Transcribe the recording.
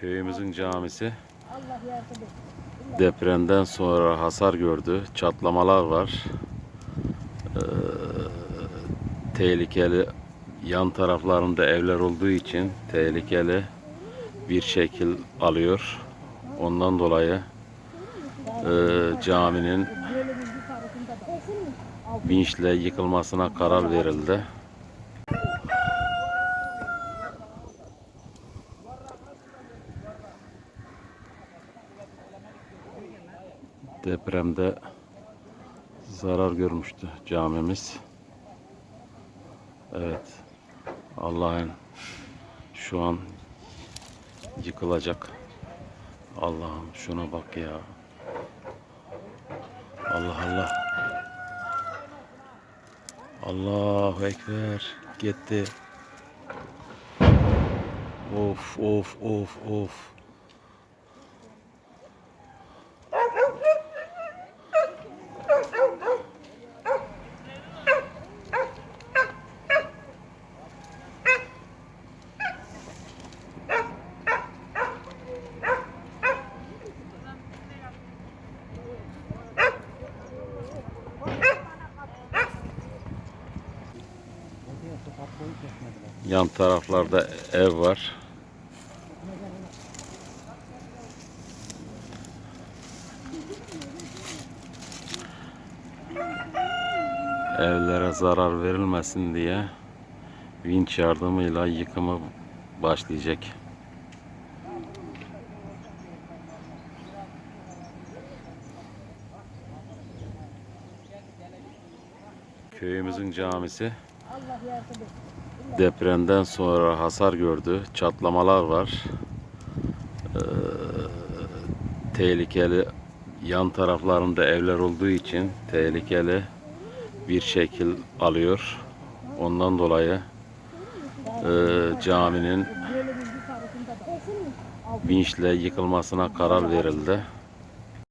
Köyümüzün camisi depremden sonra hasar gördü. Çatlamalar var. Ee, tehlikeli yan taraflarında evler olduğu için tehlikeli bir şekil alıyor. Ondan dolayı e, caminin vinçle yıkılmasına karar verildi. Depremde zarar görmüştü camimiz. Evet. Allah'ın şu an yıkılacak. Allah'ım şuna bak ya. Allah Allah. Allahu Ekber. Gitti. Of of of of. Yan taraflarda ev var. Evlere zarar verilmesin diye vinç yardımıyla yıkımı başlayacak. Köyümüzün camisi. Depremden sonra hasar gördü. Çatlamalar var. Ee, tehlikeli yan taraflarında evler olduğu için tehlikeli bir şekil alıyor. Ondan dolayı e, caminin vinçle yıkılmasına karar verildi.